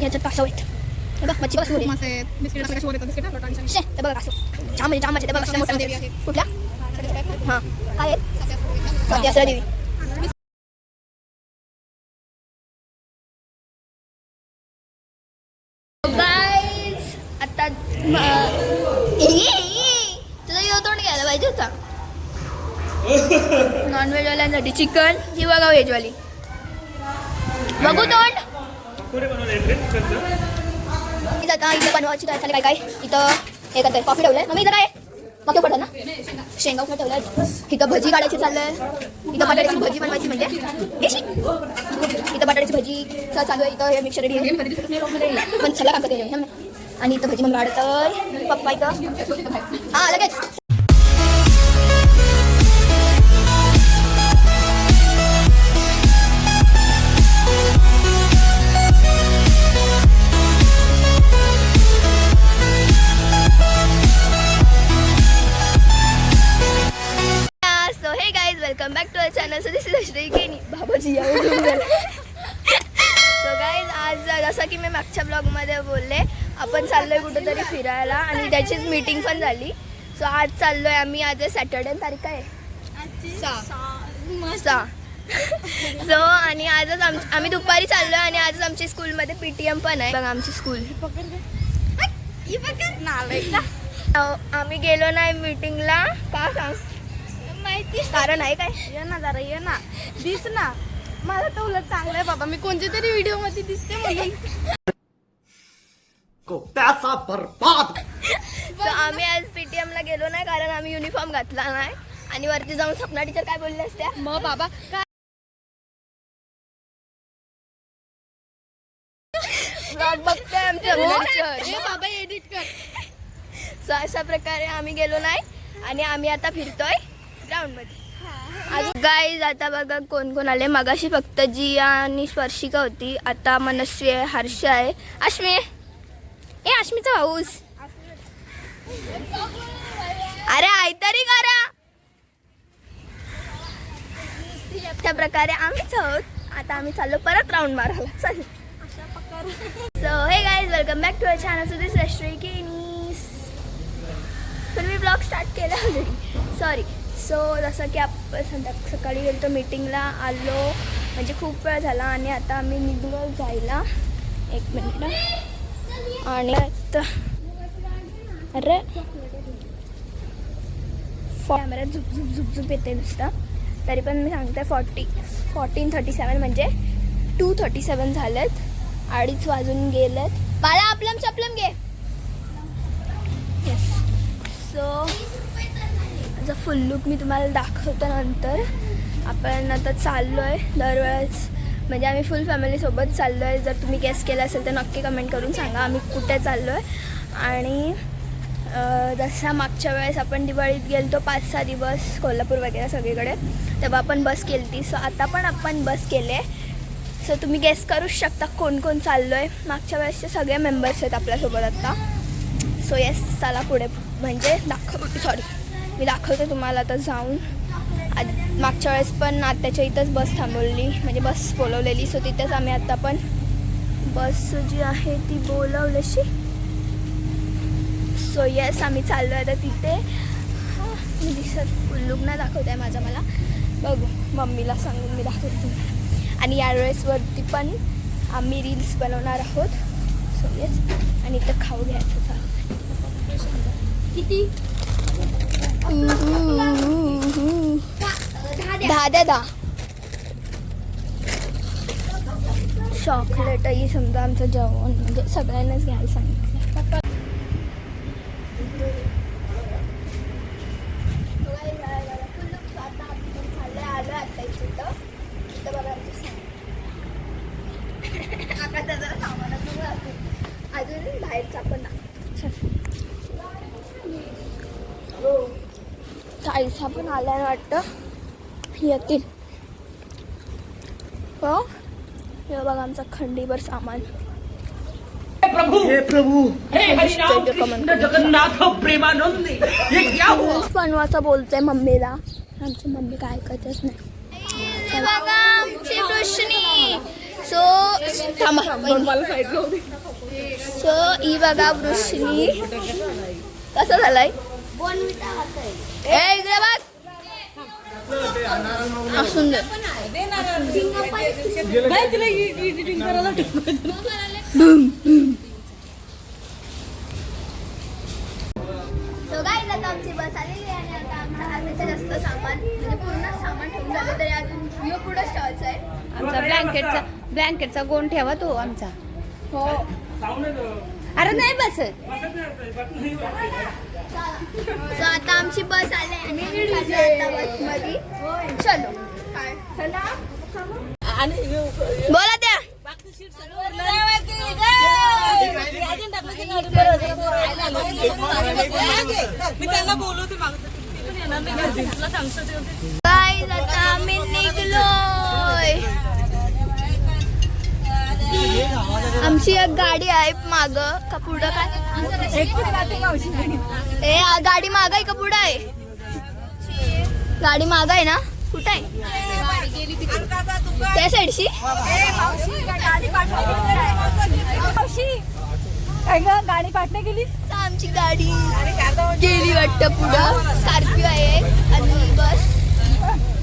याच्यात कासव आहेत हे बघ मच्छी बिस्किट असं कशी वर येतात बिस्किट आणि शे, ते बघा कासव जाम म्हणजे जाम मच्छी ते बघा कसल्या मोठ्या. कुठल्या. हां काय आहेत असरा देवी आता ए, तुझं तोंड घ्यायला पाहिजे होता. नॉनव्हेजवाल्यांसाठी चिकन ही बघा व्हेजवाली बघू तोंड. इथं आता इथं बनवायची काय काय? काय इथं हे करतोय कॉफी ठेवलंय. मग इथं काय? मग पडतं ना? शेंगा उकडं ठेवलंय इथं भजी काढायची चाललंय. इथं बटाट्याची भजी बनवायची म्हणजे. इथं बटाट्याची भजी चालू आहे. इथं हे मिक्सर रेडी आहे. पण सगळं काम करते. आणि इथं भजी मग वाढतंय. पप्पा इथं. हा लगेच. Back to our channel so this is Ashray Keni Babaji so guys आज जसं की मी मागच्या ब्लॉगमध्ये बोलले आपण चाललोय कुठेतरी फिरायला आणि त्याचीच मीटिंग पण झाली. सो आज चाललोय आम्ही आज सॅटर्डे तारीख काय सहा सो. आणि आजच आम आम्ही दुपारी चाललोय आणि आजच आमची स्कूलमध्ये पी टी एम पण आहे. बघा आमची स्कूल आम्ही गेलो नाही मीटिंगला का सांग. माहिती? कारण आहे काय? ये ना जरा ये ना. दिस ना. मला तर उलट चांगलं आहे बाबा. मी कोणत्या तरी व्हिडिओमध्ये दिसते म्हणून. को पैसा बर्बाद. सो आम्ही आज पीटीएम ला गेलो नाही कारण आम्ही युनिफॉर्म घातला नाही. आणि वरती जाऊन सपना टीचर काय बोलले असत्या? मग बाबा काय Vlog बघतोय आमचे सपना टीचर ए बाबा एडिट कर. सो अशा प्रकारे आम्ही गेलो नाही. आणि आम्ही आता फिरतोय. ग्राउंडमध्ये अजून गाईज आता बघा कोण कोण आले. मगाशी फक्त जिया आणि स्पर्शिका होती. आता मनस्वी आहे हर्ष आहे. अश्मी ए अश्मीचा भाऊस. अरे आयतरी करा. त्या प्रकारे आम्हीच आहोत. आता आम्ही चाललो परत राऊंड मारायला. चल. So hey guys welcome back to our channel so this केनीस पण मी ब्लॉग स्टार्ट केला ऑलरेडी सॉरी सो जसं की आपण संध्या सकाळी गेलो तर मीटिंगला आलो. म्हणजे खूप वेळ झाला आणि आता आम्ही निघलो जायला. एक मिनिट आणि आता अरे. कॅमेऱ्यात झुप झुप झुप झुप येते नुसतं. तरी पण मी सांगते फॉर्टी फोर्टीन थर्टी सेवन म्हणजे टू थर्टी सेवन झालेत. अडीच वाजून गेलेत. बाळा आपलम चपलम घे. येस सो माझा फुल लुक मी तुम्हाला दाखवतो नंतर आपण आता चाललो आहे दरवेळेस. म्हणजे आम्ही फुल फॅमिलीसोबत चाललो आहे जर तुम्ही गेस केलं असेल तर नक्की कमेंट करून सांगा. आम्ही कुठे चाललो आहे आणि जसा मागच्या वेळेस आपण दिवाळीत गेलो तो पाच सहा दिवस कोल्हापूर वगैरे सगळीकडे तेव्हा आपण बस केली ती सो आता पण आपण बस केले सो तुम्ही गेस करूच शकता कोण कोण चाललो आहे मागच्या वेळेसचे सगळे मेंबर्स आहेत आपल्यासोबत आत्ता सो येस चला पुढे. म्हणजे दाखव सॉरी मी दाखवते तुम्हाला आता जाऊन. मागच्या वेळेस पण आत्याच्या इथंच बस थांबवली. म्हणजे बस बोलवलेली. सो तिथेच आम्ही आत्ता पण बस जी आहे ती बोलवल्याशी सो येस आम्ही चाललो आहे आता तिथे. हा, मी दिसत उल्लूक दाखवत आहे माझा मला. बघू मम्मीला सांगून मी दाखवते आणि यावेळेसवरती पण आम्ही रील्स बनवणार आहोत. सो येस आणि इथं खाऊ घ्यायचं चालू किती? दहा द्या दहा चॉकलेटही समजा आमचं जेवण म्हणजे सगळ्यांनाच घ्यायला सांगितलं चाळीसा पण आलाय वाटतं. येतील. हो? हे बघा आमचा खंडीभर सामान. हे प्रभु! हे जगन्नाथ प्रेमानंद. बनवाचा बोलतोय मम्मीला. आमची मम्मी काय ऐकतच नाही. सो सो ही बघा वृष्णी कसं झालाय? असून दे. So guys, आता आमची बस आलेली आहे आणि आता आमचा अर्ध्याच्या जास्त सामान म्हणजे पूर्ण सामान ठेवून झालं तरी अजून व्ह्यू पुढे ठेवायचं आहे. आमचा ब्लँकेटचा ब्लँकेटचा गोंड ठेवा तो आमचा. हो. अरे नाही बसत. सो आता आमची बस आली आणि आता बसमध्ये. चलो. बोला त्या. Guys, आता आम्ही निघलोय. आमची एक गाडी आहे माग. का पुढं काय? ए गाडी माग आहे का पुढं आहे? गाडी माग आहे ना? कुठं आहे? त्या साईडशी? काय गाडी पाठण्या गेली आमची गाडी गेली वाटतं पुढं. स्कॉर्पिओ आहे. आणि बस.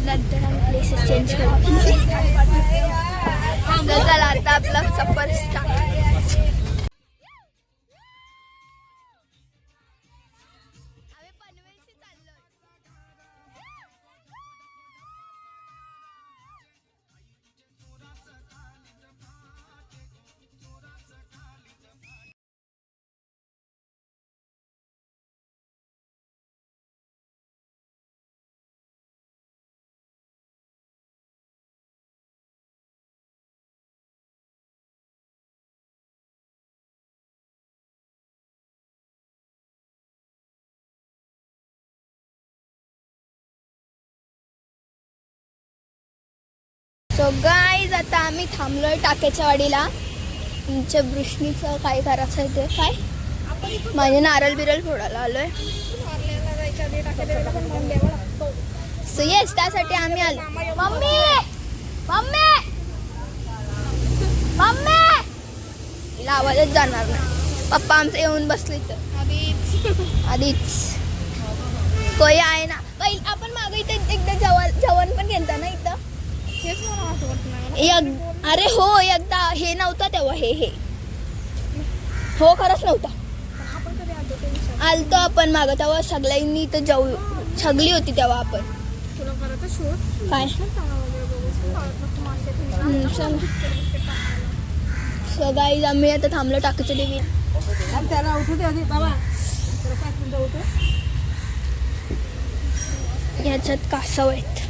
नंतर आम्ही प्लेसेस चेंज करतो चला आता आपला सफर स्टार्ट सो गाईज आता आम्ही थांबलोय टाक्याच्या वाडीला. तुमच्या वृष्णीचं काय करायचं आहे ते काय? माझे नारळ बिरळ फोडायला आलोय. सो येस त्यासाठी आम्ही आलो. मम्मी! मम्मी! मम्मी! हिला आवाजच जाणार नाही. पप्पा आमचं येऊन बसले तर आधीच. कोई आहे ना? पहिल आपण मागे इथे एकदा जेवण जेवण पण गेलता ना इथं? एक अरे हो एकदा हे नव्हता तेव्हा हे हे. हो खरंच नव्हता. आलतो आपण मागं तेव्हा सगळ्यांनी इथं जाऊ सगळी होती तेव्हा आपण. काय? guys, आम्ही आता थांबलो टाकीच्या देवी त्याला उठू दे आधी बाबा. याच्यात कासव आहेत.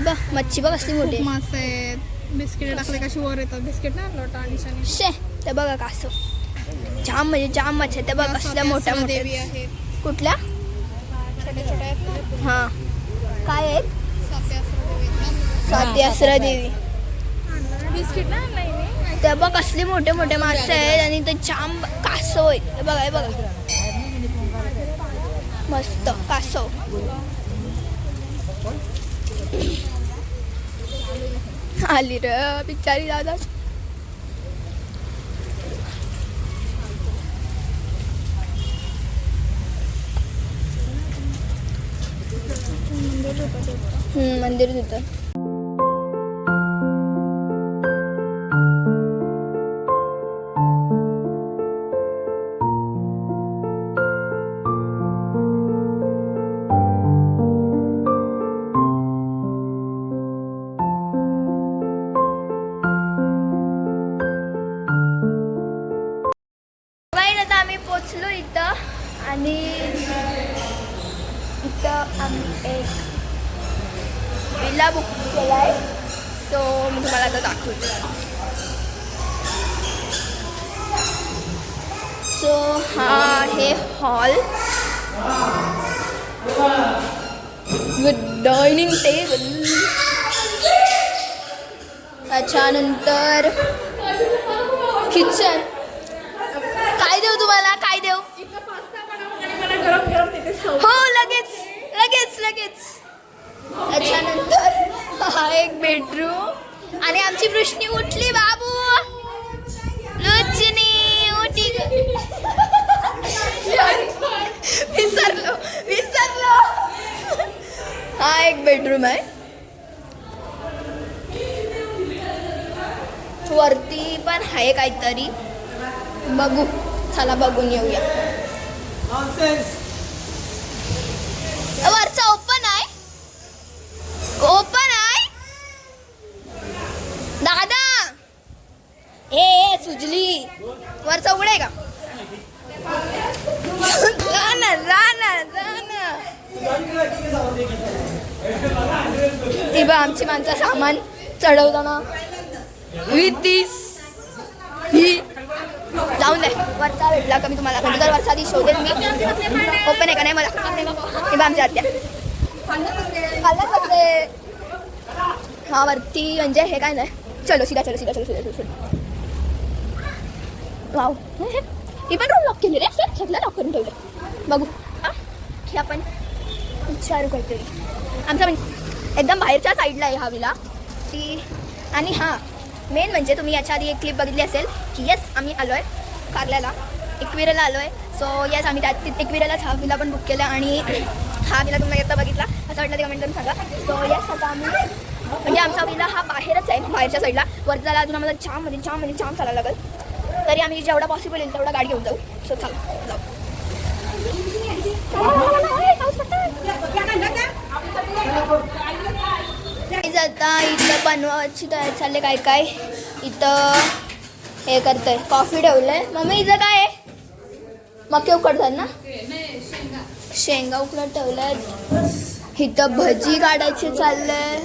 बघ मच्छी बघ असली मोठी. आहे. मासे आहेत. बिस्किट टाकले कशी वर येतात. बिस्किट ना लोटा आणि शनी शे ते बघा कासव जाम म्हणजे जाम मच्छी आहेत. ते बघ असल्या मोठ्या देवी मोठ्या आहेत. कुठल्या? छोट्या छोट्या आहेत हा. काय आहेत? स्वाती असरा देवी. बिस्किट ना ते बघ असले मोठे मोठे मासे आहेत आणि ते जाम कासव आहेत. हे बघा हे बघा. मस्त कासव. आली र बिचारी दादा. हम्म, मंदिर होतं. आणि इथं आम्ही एक विला बुक केला आहे तो मी तुम्हाला आता दाखवते. सो हा हे हॉल विथ डायनिंग टेबल त्याच्यानंतर किचन काय देऊ तुम्हाला? काय देऊ हो लगेच लगेच लगेच. त्याच्यानंतर हा एक बेडरूम आणि आमची वृष्णी उठली बाबू. लुचनी उठी विसरलो विसरलो. हा एक बेडरूम आहे. वरती पण आहे काहीतरी. बघू चला बघून येऊया. वरचा ओपन आहे. ओपन आहे. दादा. ए सुजली. वरचा उघड आहे का? ना जा ना जा ना. ती बघ आमची माणसं सामान चढवताना. With this he. जाऊन दे. वरचा भेटला का मी तुम्हाला? म्हणजे जर वरचा आधी शोधेन मी. ओपन आहे का नाही मला? हे बा आमच्या आत्या. बसले हा वरती म्हणजे हे काय नाही. चलो सीधा चलो सीधा चलो सीधा चलो वाव ही पण रूम लॉक केली रे. सगळं लॉक करून ठेवलं. बघू. हा हे आपण विचारू करते आमचा म्हणजे एकदम बाहेरच्या साईडला आहे हा विला. ती आणि हां मेन म्हणजे तुम्ही याच्या आधी एक क्लिप बघितली असेल की येस आम्ही आलो आहे कारल्याला. एकविरेला आलो आहे सो येस आम्ही त्या ति- एकविरेलाच हा विला पण बुक केला आणि हा विला तुम्ही एकदा बघितला. असं वाटलं ते कमेंट करून सांगा. सो येस आता आम्ही म्हणजे आमचा विला हा बाहेरच आहे बाहेरच्या साईडला वरती झाला अजून आम्हाला जाम म्हणजे जाम म्हणजे जाम चालायला लागेल. तरी आम्ही जेवढा पॉसिबल येईल तेवढा गाडी घेऊन जाऊ. सो चला जाऊ. आता इथं बनवायची तयारी चालले काय काय? इथं हे करतंय. कॉफी ठेवलंय. मम्मी इथं काय आहे? मके उकडतात ना? शेंगा उकडत ठेवल्यात. इथं भजी काढायची चाललंय.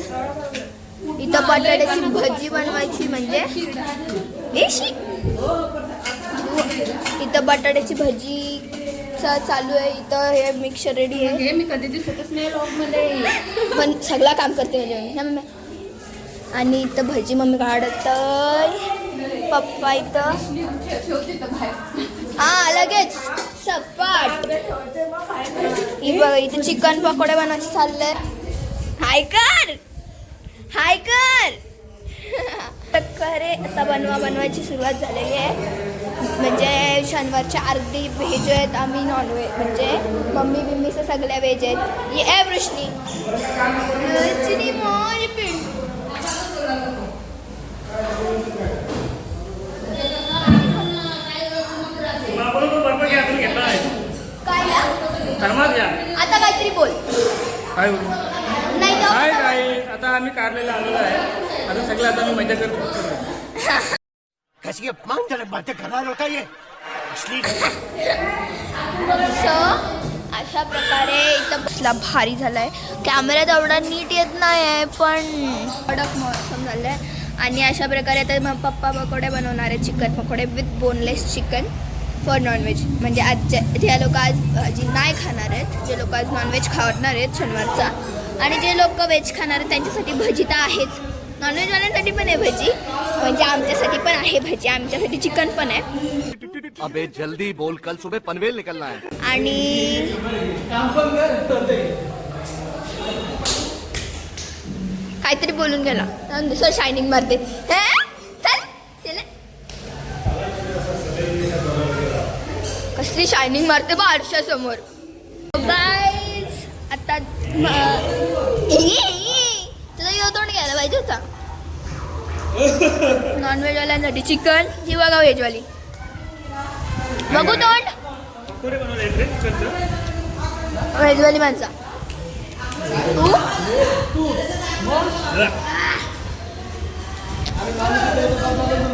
इथं बटाट्याची भजी बनवायची म्हणजे. इथं बटाट्याची भजी चालू आहे. इथं हे मिक्सर रेडी आहे. मी कधी दिसतच नाही पण सगळं काम करते म्हणजे. ना मम्मी. आणि इथं भजी मम्मी काढत पप्पा इथं. हा लगेच. सपाट. ही बघ इथं चिकन पकोडे बनवायचे चाललंय. हाय कर. हाय कर. खरे आता बनवा बनवायची सुरुवात झालेली आहे. म्हणजे शनिवारच्या अर्धी व्हेज आहेत आम्ही नॉनव्हेज म्हणजे मम्मी बिम्मीचं सगळ्या व्हेज आहेत. ये वृष्णी वृष्णी मोर पिंड काय ना? आता काहीतरी बोल. काय बोलू? नाही काय काय आता आम्ही कारलेला आलेलो आहे. आता सगळे आता मी मजा करतो अपमानजनक बातें है लड़का ये असली सो अशा प्रकारे इथं बसला भारी झालाय. कॅमेऱ्यात एवढा नीट येत नाही आहे पण कडक मौसम झालाय. आणि अशा प्रकारे आता मग पप्पा पकोडे बनवणार आहे chicken pakode with boneless chicken for non veg म्हणजे आज जे लोक आज भाजी नाही खाणार आहेत जे लोक आज नॉनव्हेज खाणार आहेत शनिवारचा आणि जे लोक व्हेज खाणार आहेत त्यांच्यासाठी भजी तर आहेच. नॉनव्हेजवाल्यांसाठी पण आहे भजी. म्हणजे आमच्यासाठी पण आहे भजी. आमच्यासाठी चिकन पण आहे. अबे जल्दी बोल. कल सुबह पनवेल निकलना है. आणि काहीतरी बोलून गेला. दुसरं शायनिंग मारते हे? चल चल. कसली शायनिंग मारते बा आरशा समोर गाईज आता. तुझा यो तोंड घ्यायला पाहिजे होता. नॉनव्हेजवाल्यांसाठी चिकन ही बघा व्हेजवाली बघू तोंड. व्हेजवाली माणसा. तू?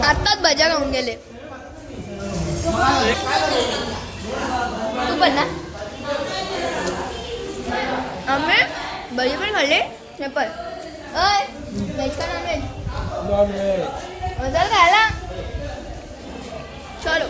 आत्ताच भज्या खाऊन गेले. तू पण ना. आम्ही भजी पण खाल्ले? हे पण. अय व्हेज का नॉन व्हेज मजा खायला? चलो.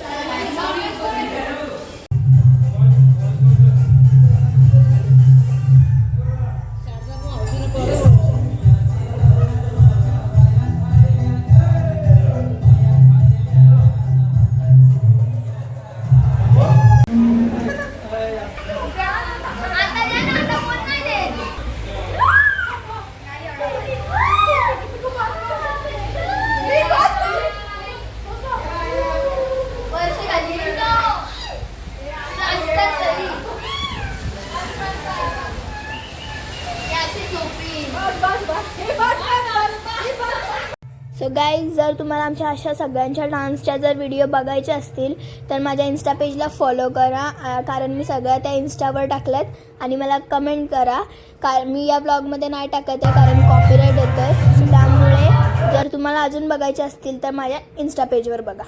जर तुम्हाला आमच्या अशा सगळ्यांच्या डान्सच्या जर व्हिडिओ बघायचे असतील तर माझ्या इन्स्टा पेजला फॉलो करा. कारण मी सगळ्या त्या इन्स्टावर टाकल्यात आणि मला कमेंट करा. कारण मी या ब्लॉगमध्ये नाही टाकत आहे कारण कॉपीराईट येतं आहे त्यामुळे जर तुम्हाला अजून बघायचे असतील तर माझ्या इन्स्टा पेजवर बघा.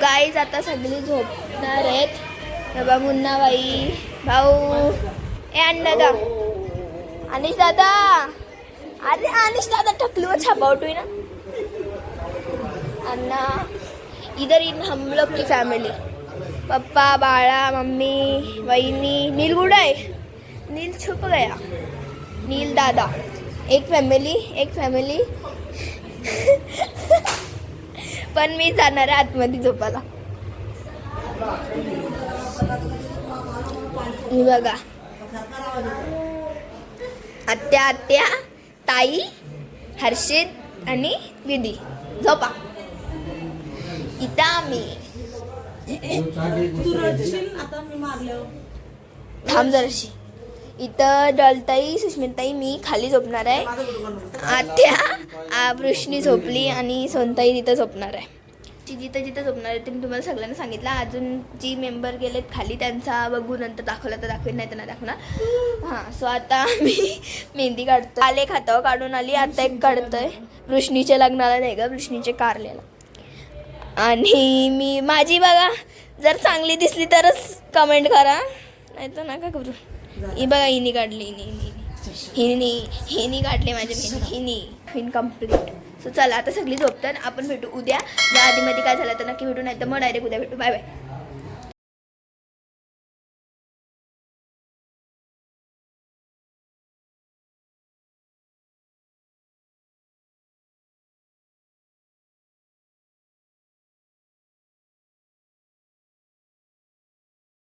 गाईज आता सगळी झोपणार आहेत. बाबा मुन्नाबाई भाऊ. ए अण्णादा अनिश दादा अरे अनिश दादा टकलूवर छापावतोय ना. अन्ना इधर इन हम लोग की फॅमिली पप्पा बाळा मम्मी वहिनी. नील गुड आहे? नील छुप गया. नील दादा. एक फॅमिली एक फॅमिली पण मी जाणार आहे आतमध्ये झोपायला. बघा. आत्या आत्या ताई हर्षित आणि दिदी झोपा. इथं आम्ही. थांब जराशी. इथं डलताई सुष्मिताई मी खाली झोपणार आहे. आत्या वृष्णी झोपली आणि सोनताई तिथं झोपणार आहे. जी जिथं जिथं झोपणार आहे ते मी तुम्हाला सगळ्यांना सांगितलं. अजून जी मेंबर गेलेत खाली त्यांचा बघू नंतर दाखवला तर दाखवेल नाही तर दाखवणार. हां सो आता मी मेहंदी काढतो आले खातं काढून आली आता एक काढतोय. वृष्णीच्या लग्नाला नाही ग वृष्णीचे कारलेला. आणि मी माझी बघा जर चांगली दिसली तरच कमेंट करा. नाही तर नका करू. ही बघा हिनी काढली हिनी हिनी काढली बहिणी हिनी. हिन कंप्लीट सो चला आता सगळी झोपतात. आपण भेटू उद्या. या आधीमध्ये काय झालं तर नक्की भेटू नाही तर मग डायरेक्ट उद्या भेटू. Bye bye